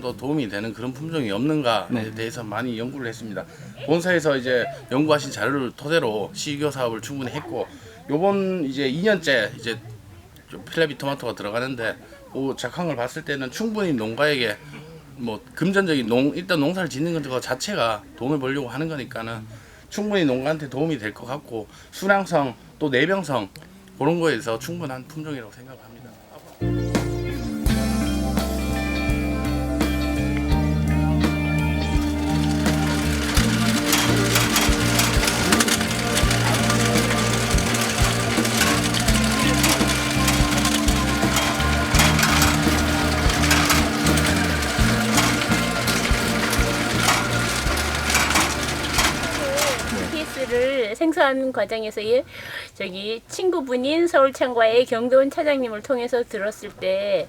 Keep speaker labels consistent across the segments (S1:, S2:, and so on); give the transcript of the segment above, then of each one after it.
S1: 더 도움이 되는 그런 품종이 없는가에
S2: 네.
S1: 대해서 많이 연구를 했습니다. 본사에서 이제 연구하신 자료를 토대로 시교 사업을 충분히 했고 요번 이제 2년째 이제 좀 필레비 토마토가 들어가는데 그 작황을 봤을 때는 충분히 농가에게 뭐 금전적인 농 일단 농사를 짓는 것 자체가 돈을 벌려고 하는 거니까는 충분히 농가한테 도움이 될 것 같고 수량성 또 내병성 그런 거에서 충분한 품종이라고 생각합니다.
S3: PS를 생산하는 과정에서 예, 저기 친구분인 서울창과의 경도원 차장님을 통해서 들었을 때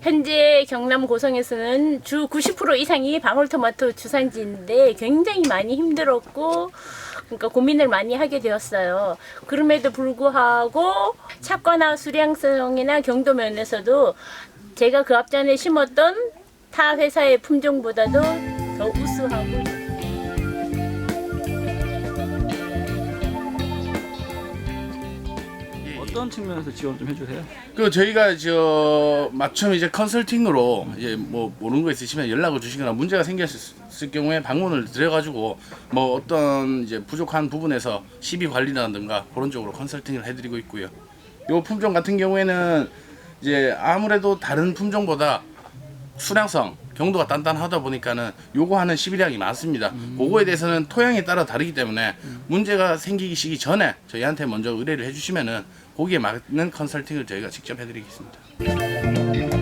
S3: 현재 경남 고성에서는 주 90% 이상이 방울토마토 주산지인데 굉장히 많이 힘들었고 그러니까 고민을 많이 하게 되었어요. 그럼에도 불구하고 착과나 수량성이나 경도 면에서도 제가 그 앞전에 심었던 타 회사의 품종보다도 더 우수하고
S2: 어떤 측면에서 지원 좀 해주세요.
S1: 그 저희가 저 맞춤 이제 컨설팅으로 이제 뭐 모르는 거 있으시면 연락을 주시거나 문제가 생겼을 경우에 방문을 드려가지고 뭐 어떤 이제 부족한 부분에서 시비 관리라든가 그런 쪽으로 컨설팅을 해드리고 있고요. 요 품종 같은 경우에는 이제 아무래도 다른 품종보다 수량성 경도가 단단하다 보니까는 요구하는 시비량이 많습니다. 그거에 대해서는 토양에 따라 다르기 때문에 문제가 생기기 전에 저희한테 먼저 의뢰를 해주시면은 거기에 맞는 컨설팅을 저희가 직접 해드리겠습니다.